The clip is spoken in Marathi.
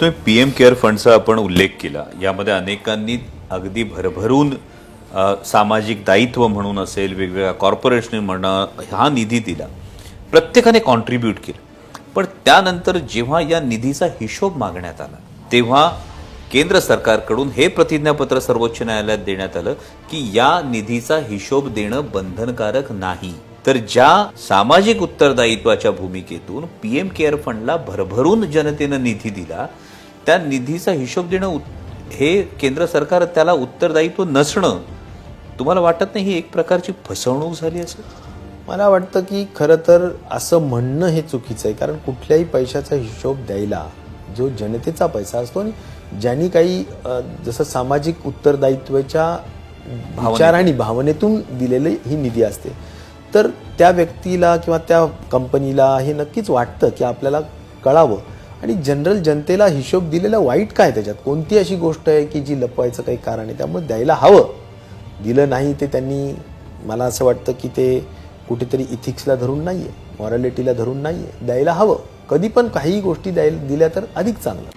तुम्ही पी एम केअर फंडचा आपण उल्लेख केला. यामध्ये अनेकांनी अगदी भरभरून सामाजिक दायित्व म्हणून असेल वेगवेगळ्या कॉर्पोरेशन म्हणा हा निधी दिला. प्रत्येकाने कॉन्ट्रीब्यूट केलं. पण त्यानंतर जेव्हा या निधीचा हिशोब मागण्यात आला तेव्हा केंद्र सरकारकडून हे प्रतिज्ञापत्र सर्वोच्च न्यायालयात देण्यात आलं की या निधीचा हिशोब देणं बंधनकारक नाही. तर ज्या सामाजिक उत्तरदायित्वाच्या भूमिकेतून पीएम केअर फंडला भरभरून जनतेनं निधी दिला त्या निधीचा हिशोब देणं हे केंद्र सरकार त्याला उत्तरदायित्व नसणं तुम्हाला वाटत नाही ही एक प्रकारची फसवणूक झाली असेल? मला वाटतं की खरं तर असं म्हणणं हे चुकीचं आहे कारण कुठल्याही पैशाचा हिशोब द्यायला जो जनतेचा पैसा असतो आणि ज्यांनी काही जसं सामाजिक उत्तरदायित्वाच्या विचार आणि भावनेतून दिलेली ही निधी असते तर त्या व्यक्तीला किंवा त्या कंपनीला हे नक्कीच वाटतं की आपल्याला कळावं. आणि जनरल जनतेला हिशोब दिलेला वाईट काय त्याच्यात? कोणती अशी गोष्ट आहे की जी लपवायचं काही कारण आहे? त्यामुळे द्यायला हवं. दिलं नाही ते त्यांनी मला असं वाटतं की ते कुठेतरी इथिक्सला धरून नाही आहे मॉरॅलिटीला धरून नाही आहे द्यायला हवं. कधी पण काही गोष्टी द्यायला दिल्या तर अधिक चांगलं.